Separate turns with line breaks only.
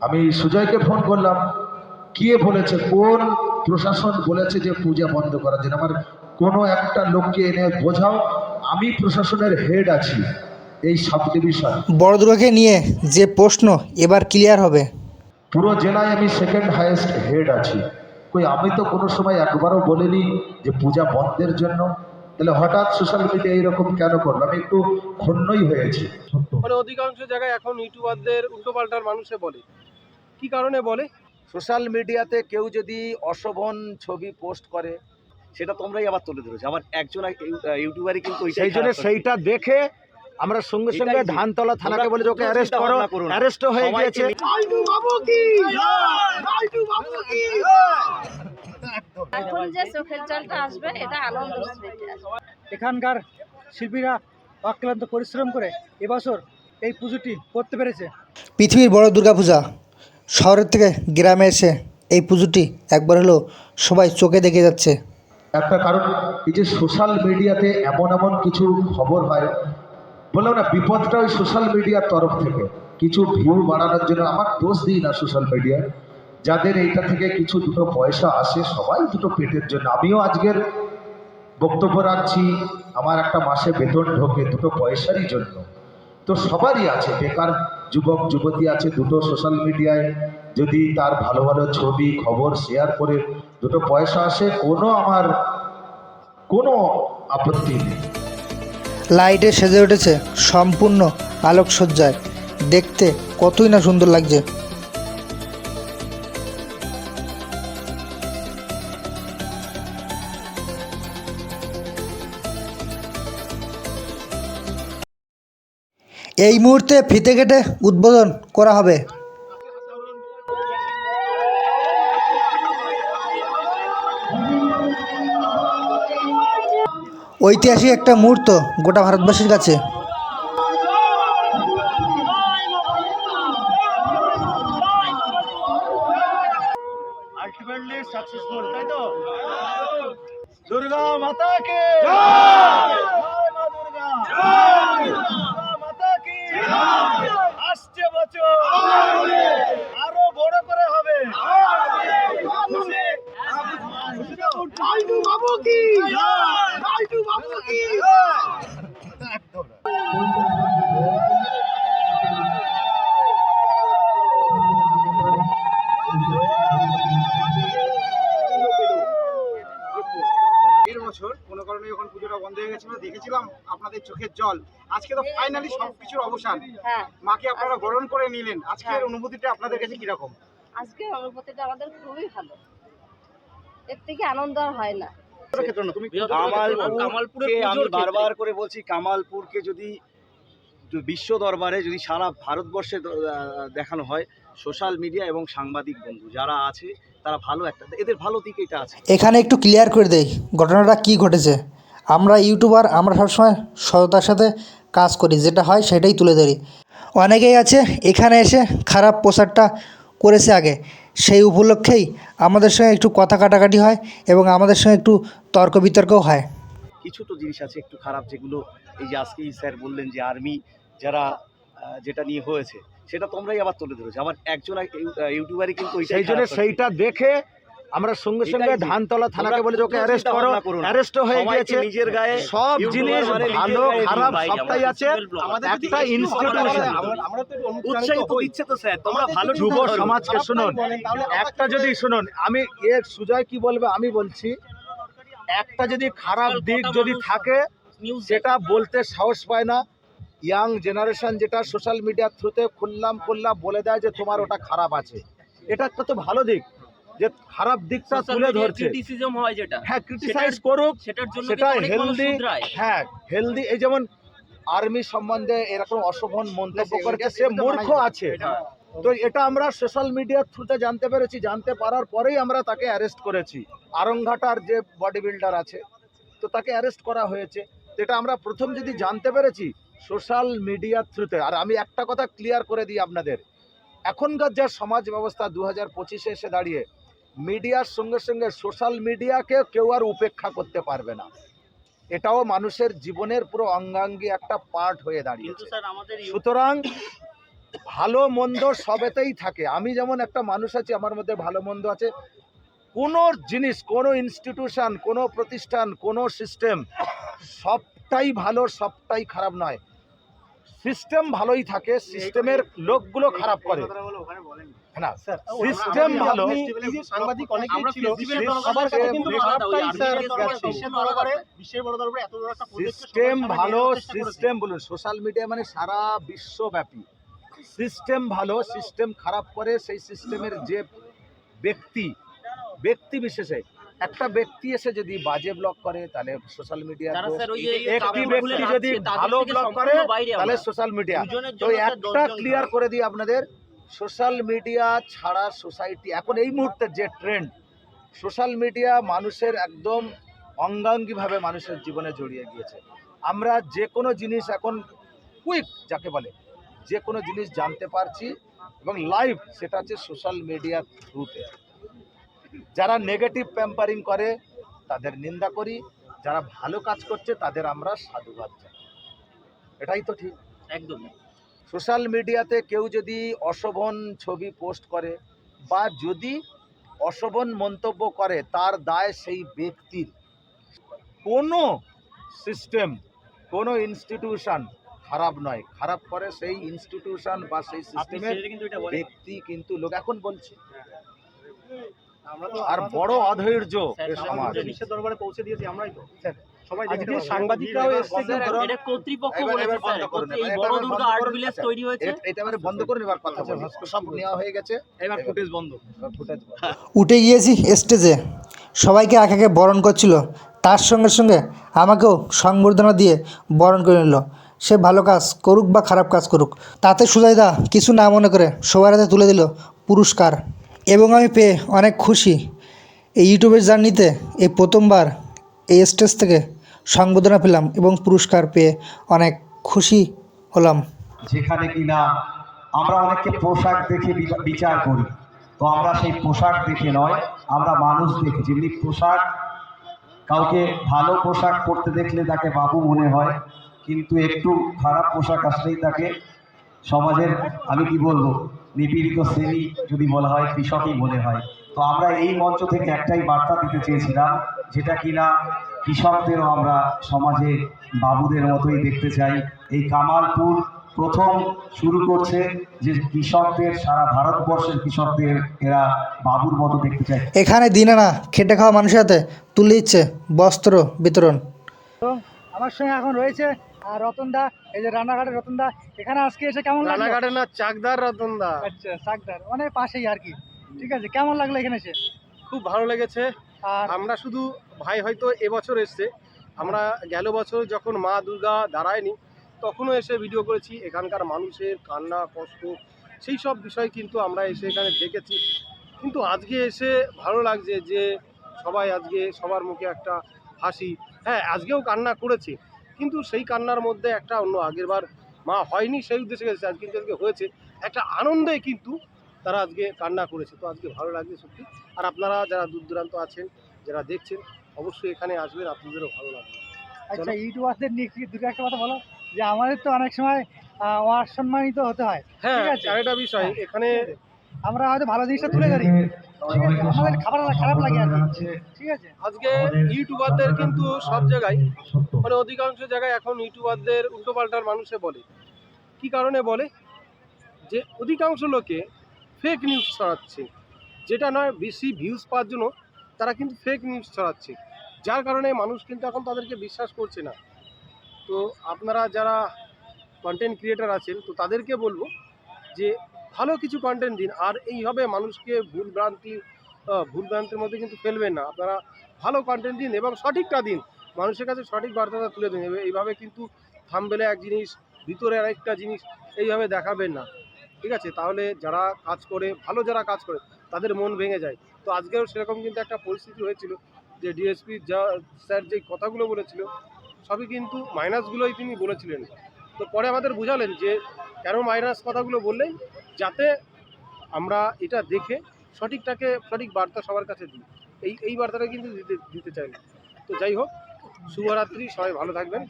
আমি সুজয়কে ফোন করলাম কে বলেছে কোন প্রশাসন বলেছে যে পূজা বন্ধ করার জন্য আমার কোনো একটা লোককে এনে বোঝাও আমি প্রশাসনের হেড আছি। এই সাব ডিভিশন
বড় দুর্গাকে নিয়ে যে প্রশ্ন এবার ক্লিয়ার হবে।
পুরো জেলায় আমি সেকেন্ড হায়েস্ট হেড আছি। কই আমি তো কোনো সময় একবারও বলিনি যে পূজা বন্ধের জন্য। তাহলে হঠাৎ সোশ্যাল মিডিয়া এরকম কেন করল? আমি একটু ক্ষুণ্ণই হয়েছি।
মানে অধিকাংশ জায়গায় এখন ইউটিউবারদের উল্টোপাল্টার মানুষে বলে। কি কারণে বলে?
সোশ্যাল মিডিয়াতে কেউ যদি অশোভন ছবি পোস্ট করে সেটা তোমরাই আবার তুলে ধরেছো। আমার একজন ইউটিউবারই কিন্তু
সেই জন্য সেইটা দেখে আমরা সঙ্গে সঙ্গে ধানতলা থানাকে বলে ওকে অ্যারেস্ট করো। অ্যারেস্ট হয়ে গিয়েছে।
এখন যে চোখের জলটা আসবে এটা আনন্দ
এখানকার শিল্পীরা অক্লান্ত পরিশ্রম করে এবছর এই পুজোটি করতে পেরেছে।
পৃথিবীর বড় দুর্গাপূজা শহরের থেকে গ্রামে এসে এই পুজোটি একবার হলেও সবাই চোখে দেখে যাচ্ছে।
একটা কারণ এই যে সোশ্যাল মিডিয়াতে এমন এমন কিছু খবর হয় বললাম না বিপদটা ওই সোশ্যাল মিডিয়ার তরফ থেকে। কিছু ভিউ বাড়ানোর জন্য আমার দোষ দিই না সোশ্যাল মিডিয়ায় যাদের এইটা থেকে কিছু দুটো পয়সা আসে, সবাই দুটো পেটের জন্য। আমিও আজকের বক্তব্য রাখছি, আমার একটা মাসে বেতন ঢোকে দুটো পয়সারই জন্য। তো সবারই আছে, বেকার যুবক, যুবতী আছে দুটো সোশ্যাল মিডিয়ায় যদি তার ভালো ভালো ছবি, খবর শেয়ার করে দুটো পয়সা আসে, কোনো আমার কোনো আপত্তি নেই।
লাইটে সেজে উঠেছে সম্পূর্ণ আলোকসজ্জায়। দেখতে কতই না সুন্দর লাগছে। এই মুহূর্তে ফিতে কেটে উদ্বোধন করা হবে। ঐতিহাসিক একটা মুহূর্ত গোটা ভারতবাসীর কাছে।
আলটিমেটলি সাকসেসফুল তাই তো? দুর্গা মাতা কে জয় মা দুর্গা। দুর্গা
God. কোনো কারণে যখন পুজোটা বন্ধ হয়ে গেছিল দেখেছিলাম আপনাদের চোখের জল। আজকে তো ফাইনালি সবকিছুর অবসান।
হ্যাঁ।
মাকে আপনারা বরণ করে নিলেন। আজকের
হ্যাঁ।
অনুভূতিটা আপনাদের কাছে কীরকম?
আজকে অনুভূতিটা আমাদের খুবই ভালো। এর থেকে আনন্দ আর হয় না।
তুমি
কামালপুরকে আমি বারবার করে বলছি কামালপুরকে যদি বিশ্ব দরবারে যদি সারা ভারতবর্ষে দেখানো হয় সোশ্যাল মিডিয়া এবং সাংবাদিক বন্ধু যারা আছে তারা ভালো একটা এদের ভালো দিক এটা আছে।
এখানে একটু ক্লিয়ার করে দেই ঘটনাটা কি ঘটেছে? আমরা ইউটিউবার আমরা সবসময় সততার সাথে কাজ করি যেটা হয় সেটাই তুলে ধরি। অনেকেই আছে এখানে এসে খারাপ প্রচারটা করেছে আগে। সেই উপলক্ষেই আমাদের সঙ্গে একটু কথা কাটাকাটি হয় এবং আমাদের সঙ্গে একটু তর্ক বিতর্কও হয়।
কিছু তো জিনিস আছে একটু খারাপ যেগুলো এই যে আজকেই স্যার বললেন যে আর্মি যারা যেটা নিয়ে হয়েছে সেটা তোমরাই আবার তুলে ধরেছো। আমার একজন ইউটিউবারই কিন্তু
সেই জন্য সেইটা দেখে আমরা সঙ্গে সঙ্গে। ধানতলা থানাকে বলে যে ওকে অ্যারেস্ট করো অ্যারেস্ট হয়ে গিয়েছে।
নিজের গায়ে
সব জিনিস
মানে
ভালো খারাপ সবটাই আছে। একটা ইনস্টিটিউশন
উৎসাহিত দিচ্ছে তো স্যার তোমরা ভালো
যুব সমাজকে শুনুন। একটা যদি শুনুন আমি এ সুজয় কি বলবে আমি বলছি একটা যদি খারাপ দিক যদি থাকে সেটা বলতে সাহস পায় না। ইয়াং জেনারেশন যেটা সোশ্যাল মিডিয়ার থ্রুতে খুললাম খুললাম বলে দেয় যে তোমার ওটা খারাপ আছে। এটা একটা তো ভালো দিক যে খারাপ দিকটা তুলে ধরছে।
ক্রিটিসিজম হয় যেটা।
হ্যাঁ ক্রিটিসাইজ করুক
সেটার জন্য
সেটা হেলদি হ্যাঁ হেলদি এই যেমন আর্মি সম্বন্ধে এরকম অশোভন মন্তব্য করেছে সে মূর্খ আছে। তো এটা আমরা সোশ্যাল মিডিয়ার থ্রুতে জানতে পেরেছি জানতে পারার পরেই আমরা তাকে অ্যারেস্ট করেছি। আরংঘাটার যে বডি বিল্ডার আছে তো তাকে অ্যারেস্ট করা হয়েছে। এটা আমরা প্রথম যদি জানতে পেরেছি সোশ্যাল মিডিয়ার থ্রুতে আর আমি একটা কথা ক্লিয়ার করে দিই আপনাদের। এখনকার যা সমাজ ব্যবস্থা দু হাজার পঁচিশে এসে দাঁড়িয়ে মিডিয়ার সঙ্গে সঙ্গে সোশ্যাল মিডিয়াকে কেউ আর উপেক্ষা করতে পারবে না। এটাও মানুষের জীবনের পুরো অঙ্গাঙ্গি একটা পার্ট হয়ে দাঁড়িয়েছে। সুতরাং ভালো মন্দ সবেতেই থাকে। আমি যেমন একটা মানুষ আছি আমার মধ্যে ভালো মন্দ আছে। কোনো জিনিস কোনো ইনস্টিটিউশন কোনো প্রতিষ্ঠান কোনো সিস্টেম সবটাই ভালো সবটাই খারাপ নয়। সিস্টেম ভালোই থাকে সিস্টেমের লোকগুলো খারাপ করে। না সিস্টেম ভালো
সাংবাদিক অনেকেই ছিল সবার কাছে কিন্তু।
সিস্টেম ভালো সিস্টেম বলুন সোশ্যাল মিডিয়া মানে সারা বিশ্বব্যাপী। সিস্টেম ভালো সিস্টেম খারাপ করে সেই সিস্টেমের যে ব্যক্তি ব্যক্তি বিশেষে একটা ব্যক্তি এসে যদি বাজে ব্লগ করে তাহলে সোশ্যাল মিডিয়া একটি ব্যক্তি যদি ভালো ব্লগ করে তাহলে সোশ্যাল মিডিয়া তো একটা ক্লিয়ার করে দিই আপনাদের সোশ্যাল মিডিয়া ছাড়া সোসাইটি এখন এই মুহূর্তে যে ট্রেন্ড সোশ্যাল মিডিয়া মানুষের একদম অঙ্গাঙ্গিভাবে মানুষের জীবনে জড়িয়ে গিয়েছে। আমরা যে কোনো জিনিস এখন কুইক যাকে বলে যে কোনো জিনিস জানতে পারছি এবং লাইভ সেটা হচ্ছে সোশ্যাল মিডিয়ার থ্রুতে যারা নেগেটিভ প্যাম্পারিং করে তাদের নিন্দা করি। যারা ভালো কাজ করছে তাদের আমরা সাধুবাদ জানাই। এটাই তো ঠিক।
একদম।
সোশ্যাল মিডিয়াতে কেউ যদি অশোভন ছবি পোস্ট করে বা যদি অশোভন মন্তব্য করে তার দায় সেই ব্যক্তির। কোনো সিস্টেম কোনো ইনস্টিটিউশন খারাপ নয়। খারাপ করে সেই ইনস্টিটিউশন বা সেই সিস্টেমের ব্যক্তি কিন্তু লোক। এখন বলছে আর বড় অধৈর্য এ সমাজ।
দরবারে পৌঁছে দিয়েছি আমরাই তো।
আজকে সাংবাদিকরাও এসছে
এটা কর্তৃপক্ষ বলেছে স্যার এই বড় দুর্গা আর্ট ভিলেজ তৈরি হয়েছে।
এটা এবারে বন্ধ করুন এবার কথা বলুন সব নেওয়া হয়ে গেছে।
এবার ফুটেজ বন্ধ।
উঠে গিয়েছি স্টেজে সবাইকে এক একে বরণ করছিল। তার সঙ্গে সঙ্গে আমাকেও সংবর্ধনা দিয়ে বরণ করে নিল। সে ভালো কাজ করুক বা খারাপ কাজ করুক তাতে সুজাইদা কিছু না মনে করে সবার হাতে তুলে দিল পুরস্কার। এবং আমি পেয়ে অনেক খুশি এই ইউটিউবের জার্নিতে এই প্রথমবার এই স্টেজ থেকে সংবর্ধনা পেলাম এবং পুরস্কার পেয়ে অনেক খুশি হলাম।
যেখানে কিনা আমরা অনেককে পোশাক দেখে বিচার করি। তো আমরা সেই পোশাক দেখে নয়, আমরা মানুষ দেখি। যেমনি পোশাক, কাউকে ভালো পোশাক পরতে দেখলে তাকে বাবু মনে হয়, কিন্তু একটু খারাপ পোশাক আসলেই তাকে সমাজের, আমি কি বলব নিপীড়িত শ্রেণি যদি বলা হয় কৃষকই মনে হয়। তো আমরা এই মঞ্চ থেকে একটাই বার্তা দিতে চেয়েছিলাম যেটা কিনা কৃষকদেরও আমরা সমাজে বাবুদের মতোই দেখতে চাই। এই কামালপুর প্রথম শুরু করছে যে কৃষকদের সারা ভারতবর্ষের কৃষকদের এরা বাবুর মতো দেখতে চায়।
এখানে দিনে না খেটে খাওয়া মানুষের হাতে তুলে দিচ্ছে বস্ত্র বিতরণ।
আমার সঙ্গে এখন রয়েছে আর রতনদা এই যে রান্নাঘাটের রতনদা এখানে আজকে এসে কেমন লাগল?
রানাঘাটে না চাকদার রতনদা।
আচ্ছা সাকদার মানে পাশেই আর কি। ঠিক আছে কেমন লাগল এখানে এসে?
খুব ভালো লেগেছে।
আর
আমরা শুধু ভাই হয়তো এবছর এসছে আমরা গেল বছর যখন মা দুর্গা দাঁড়ায়নি তখনও এসে ভিডিও করেছি এখানকার মানুষের কান্না কষ্ট সেই সব বিষয় কিন্তু আমরা এসে এখানে দেখেছি। কিন্তু আজকে এসে ভালো লাগছে যে সবাই আজকে সবার মুখে একটা হাসি। হ্যাঁ আজকেও কান্না করেছে কিন্তু সেই কান্নার মধ্যে একটা অন্য আগেরবার মা হয়নি সেই উদ্দেশ্যে গেছে আজকে কিন্তু আজকে হয়েছে। একটা আনন্দে কিন্তু তারা আজকে কান্না করেছে। তো আজকে ভালো লাগছে সত্যি। আর আপনারা যারা দূর দূরান্ত আছেন যারা দেখছেন অবশ্যই এখানে আসবেন আপনাদেরও ভালো লাগবে।
আচ্ছা ইউটিউবারদের নিয়ে কি দুটো একটা কথা বলো। যে আমাদের তো অনেক সময় অসম্মানিত হতে হয়।
হ্যাঁ
ঠিক আছে।
বিষয় এখানে
আমরা হয়তো ভালো জিনিসটা তুলে ধরি। আমাদের খাবার খারাপ লাগে আর ঠিক আছে?
আজকে ইউটিউবারদের কিন্তু সব জায়গায় মানে অধিকাংশ জায়গায় এখন ইউটিউবারদের উল্টোপাল্টার মানুষে বলে। কি কারণে বলে? যে অধিকাংশ লোকে ফেক নিউজ ছড়াচ্ছে। যেটা নয় বেশি ভিউজ পাওয়ার জন্য তারা কিন্তু ফেক নিউজ ছড়াচ্ছে। যার কারণে মানুষ কিন্তু এখন তাদেরকে বিশ্বাস করছে না। তো আপনারা যারা কন্টেন্ট ক্রিয়েটার আছেন তো তাদেরকে বলব যে ভালো কিছু কন্টেন্ট দিন। আর এইভাবে মানুষকে ভুল ভ্রান্তি আহ, ভুল ভ্রান্তির মধ্যে কিন্তু ফেলবেন না। আপনারা ভালো কন্টেন্ট দিন এবং সঠিকটা দিন। মানুষের কাছে সঠিক বার্তাটা তুলে দিন। এইভাবে কিন্তু থামবেলে এক জিনিস ভিতরে আরেকটা জিনিস এইভাবে দেখাবেন না। ঠিক আছে? তাহলে যারা কাজ করে ভালো যারা কাজ করে তাদের মন ভেঙে যায়। তো আজকেও সেরকম কিন্তু একটা পরিস্থিতি হয়েছিল যে ডিএসপি যা স্যার যে কথাগুলো বলেছিল সবই কিন্তু মাইনাসগুলোই তিনি বলেছিলেন। তো পরে আমাদের বুঝালেন যে কেন মাইনাস কথাগুলো বললেন? যাতে আমরা এটা দেখে সঠিকটাকে, সঠিক বার্তা সবার কাছে দিই। এই এই বার্তাটা কিন্তু দিতে দিতে চাই না। তো যাই হোক, শুভরাত্রি, সবাই ভালো থাকবেন।